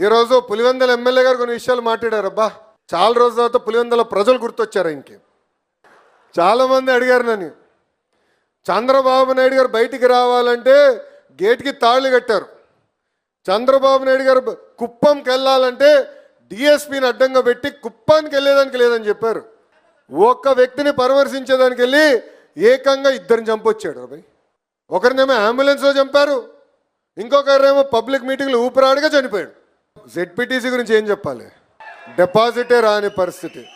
ఈరోజు పులివెందల ఎమ్మెల్యే గారు కొన్ని విషయాలు మాట్లాడారు అబ్బా. చాలా రోజుల తర్వాత పులివెందల ప్రజలు గుర్తొచ్చారు ఇంకే. చాలామంది అడిగారు నన్ను. చంద్రబాబు నాయుడు గారు బయటికి రావాలంటే గేట్కి తాళి కట్టారు. చంద్రబాబు నాయుడు గారు కుప్పంకి వెళ్ళాలంటే డిఎస్పీని అడ్డంగా పెట్టి కుప్పానికి వెళ్ళేదానికి లేదని చెప్పారు. ఒక్క వ్యక్తిని పరామర్శించేదానికి వెళ్ళి ఏకంగా ఇద్దరిని చంపొచ్చాడు అబ్బాయి ఒకరినేమో అంబులెన్స్లో చంపారు ఇంకొకరేమో పబ్లిక్ మీటింగ్లో ఊపిరాడిగా చనిపోయాడు. జెడ్పీటీసీ గురించి ఏం చెప్పాలి? డిపాజిటే రాని పరిస్థితి.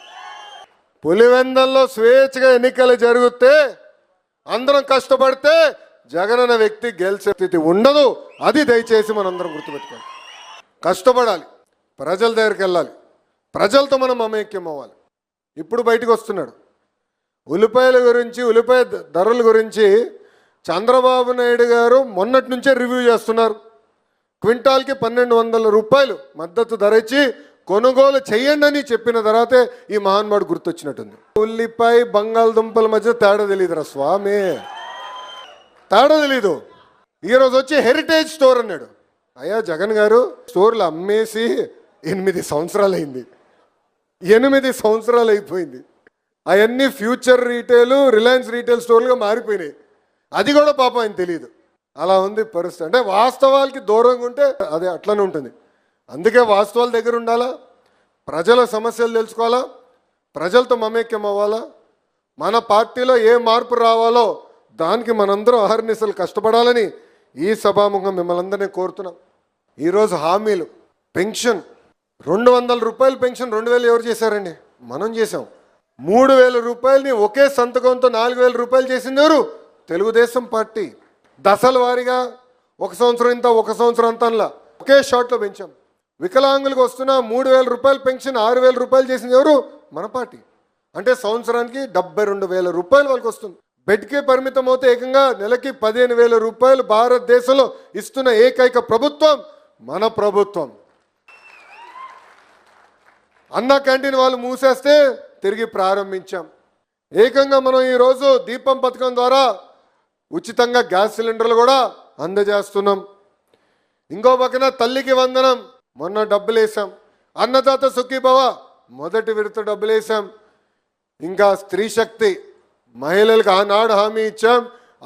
పులివెందల్లో స్వేచ్ఛగా ఎన్నికలు జరిగితే అందరం కష్టపడితే జగన్ అనే వ్యక్తి గెలిచే స్థితి ఉండదు. అది దయచేసి మనందరం గుర్తుపెట్టుకోవాలి. కష్టపడాలి. ప్రజల దగ్గరికి వెళ్ళాలి. ప్రజలతో మనం మమేక్యం అవ్వాలి. ఇప్పుడు బయటకు వస్తున్నాడు. ఉల్లిపాయల గురించి ఉల్లిపాయ ధరల గురించి చంద్రబాబు నాయుడు గారు మొన్నటి నుంచే రివ్యూ చేస్తున్నారు. క్వింటాల్కి పన్నెండు వందల రూపాయలు మద్దతు ధర ఇచ్చి కొనుగోలు చేయండి అని చెప్పిన తర్వాతే ఈ మహాన్మాడు గుర్తొచ్చినట్టుంది. ఉల్లిపాయ బంగాళదుంపల మధ్య తేడా తెలియదురా స్వామి. తేడా తెలీదు. ఈరోజు వచ్చి హెరిటేజ్ స్టోర్ అన్నాడు. అయ్యా జగన్ గారు స్టోర్లు అమ్మేసి ఎనిమిది సంవత్సరాలు అయింది ఎనిమిది సంవత్సరాలు అయిపోయింది అవన్నీ ఫ్యూచర్ రీటైల్ రిలయన్స్ రీటైల్ స్టోర్లుగా మారిపోయినాయి. అది కూడా పాపం ఆయన తెలియదు అలా ఉంది పరిస్థితి. అంటే వాస్తవాలకి దూరంగా ఉంటే అది అట్లనే ఉంటుంది. అందుకే వాస్తవాల దగ్గర ఉండాలా? ప్రజల సమస్యలు తెలుసుకోవాలా? ప్రజలతో మమేక్యం అవ్వాలా? మన పార్టీలో ఏ మార్పు రావాలో దానికి మనందరం అహర్నిశలు కష్టపడాలని ఈ సభాముఖం మిమ్మల్ని అందరినీ కోరుతున్నాం. ఈరోజు హామీలు పెన్షన్. రెండు వందల రూపాయలు పెన్షన్ రెండు వేలు ఎవరు చేశారండి? మనం చేసాం మూడు వేల రూపాయలని ఒకే సంతకంతో నాలుగు వేల రూపాయలు చేసింది ఎవరు? తెలుగుదేశం పార్టీ. దశల వారీగా ఒక సంవత్సరం ఇంత ఒక సంవత్సరం అంతలా ఒకే షాట్లో పెంచాం వికలాంగులకు వస్తున్న మూడు వేల రూపాయలు పెన్షన్ ఆరు వేల రూపాయలు చేసింది ఎవరు? మన పార్టీ. అంటే సంవత్సరానికి డెబ్బై రెండు వేల రూపాయలు వాళ్ళకి వస్తుంది. బెడ్కే పరిమితం అవుతే ఏకంగా నెలకి పదిహేను వేల రూపాయలు భారతదేశంలో ఇస్తున్న ఏకైక ప్రభుత్వం మన ప్రభుత్వం. అన్న క్యాంటీన్ వాళ్ళు మూసేస్తే తిరిగి ప్రారంభించాం. ఏకంగా మనం ఈరోజు దీపం పథకం ద్వారా ఉచితంగా గ్యాస్ సిలిండర్లు కూడా అందజేస్తున్నాం. ఇంకో పక్కన తల్లికి వందనం మొన్న డబ్బులు వేసాం అన్నదాత సుఖీభవ మొదటి విడత డబ్బులు వేసాం ఇంకా స్త్రీ శక్తి మహిళలకు ఆనాడు హామీ ఇచ్చాం.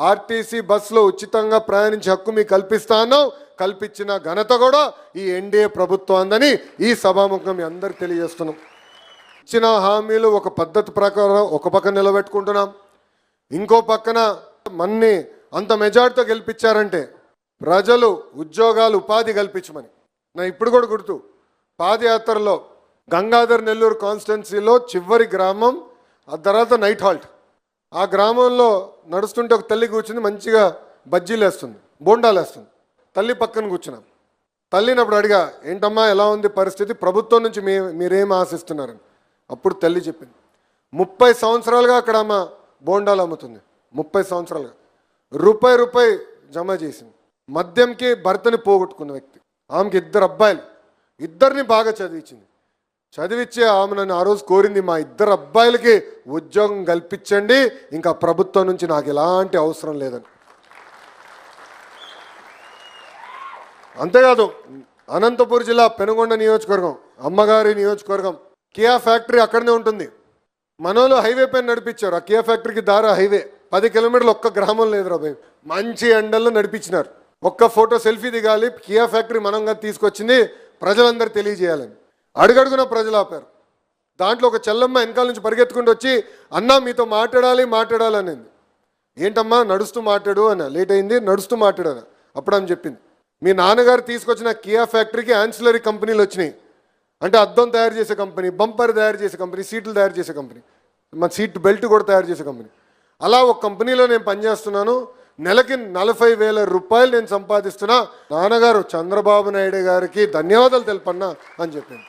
ఆర్టీసీ బస్సులో ఉచితంగా ప్రయాణించే హక్కు మీకు కల్పిస్తాను కల్పించిన ఘనత కూడా ఈ ఎన్డీఏ ప్రభుత్వం అందని ఈ సభాముఖం మీ అందరికి తెలియజేస్తున్నాం. ఇచ్చిన హామీలు ఒక పద్ధతి ప్రకారం ఒక పక్కన నిలబెట్టుకుంటున్నాం. ఇంకో పక్కన మన్ని అంత మెజార్టీతో గెలిపించారంటే ప్రజలు ఉద్యోగాలు ఉపాధి కల్పించమని. నా ఇప్పుడు కూడా గుర్తు పాదయాత్రలో గంగాధర్ నెల్లూరు కాన్స్టిట్యున్సీలో చివరి గ్రామం ఆ తర్వాత నైట్ హాల్ట్. ఆ గ్రామంలో నడుస్తుంటే ఒక తల్లి కూర్చుంది మంచిగా బజ్జీలు వేస్తుంది బోండాలు వేస్తుంది. తల్లి పక్కన కూర్చున్నాం. తల్లిని అప్పుడు అడిగా ఏంటమ్మా ఎలా ఉంది పరిస్థితి? ప్రభుత్వం నుంచి మీ మీరేం ఆశిస్తున్నారని. అప్పుడు తల్లి చెప్పింది ముప్పై సంవత్సరాలుగా అక్కడ అమ్మ బోండాలు అమ్ముతుంది. ముప్పై సంవత్సరాలుగా. రూపాయి రూపాయి జమ చేసింది. మద్యంకి భర్తని పోగొట్టుకున్న వ్యక్తి. ఆమెకి ఇద్దరు అబ్బాయిలు. ఇద్దరిని బాగా చదివించింది. చదివిచ్చే ఆమె నన్ను ఆ రోజు కోరింది మా ఇద్దరు అబ్బాయిలకి ఉద్యోగం కల్పించండి. ఇంకా ప్రభుత్వం నుంచి నాకు ఎలాంటి అవసరం లేదని. అంతేకాదు అనంతపురం జిల్లా పెనుగొండ నియోజకవర్గం అమ్మగారి నియోజకవర్గం కియా ఫ్యాక్టరీ అక్కడనే ఉంటుంది. మనోళ్ళు హైవే పైన నడిపించారు. ఆ కియా ఫ్యాక్టరీకి దారి హైవే. పది కిలోమీటర్లు ఒక్క గ్రామం లేదు రాబాయ్ మంచి ఎండల్లో నడిపించినారు. ఒక్క ఫోటో సెల్ఫీ దిగాలి. కియా ఫ్యాక్టరీ మనంగా తీసుకొచ్చింది. ప్రజలందరూ తెలియజేయాలని. అడుగడుగున ప్రజలు ఆపారు. దాంట్లో ఒక చెల్లమ్మ వెనకాల నుంచి పరిగెత్తుకుంటూ వచ్చి అన్నా మీతో మాట్లాడాలి మాట్లాడాలి అనింది. ఏంటమ్మా నడుస్తూ మాట్లాడు అన్న. లేట్ అయింది నడుస్తూ మాట్లాడాను అప్పుడు ఆమె చెప్పింది. మీ నాన్నగారు తీసుకొచ్చిన కియా ఫ్యాక్టరీకి యాన్సిలరీ కంపెనీలు వచ్చినాయి. అంటే అద్దం తయారు చేసే కంపెనీ బంపర్ తయారు చేసే కంపెనీ సీట్లు తయారు చేసే కంపెనీ మన సీట్ బెల్ట్ కూడా తయారు చేసే కంపెనీ. అలా ఒక కంపెనీలో నేను పనిచేస్తున్నాను. నెలకి నలభై వేల రూపాయలు నేను సంపాదిస్తున్నా. నాన్నగారు చంద్రబాబు నాయుడు గారికి ధన్యవాదాలు తెలుపన్నా అని చెప్పింది.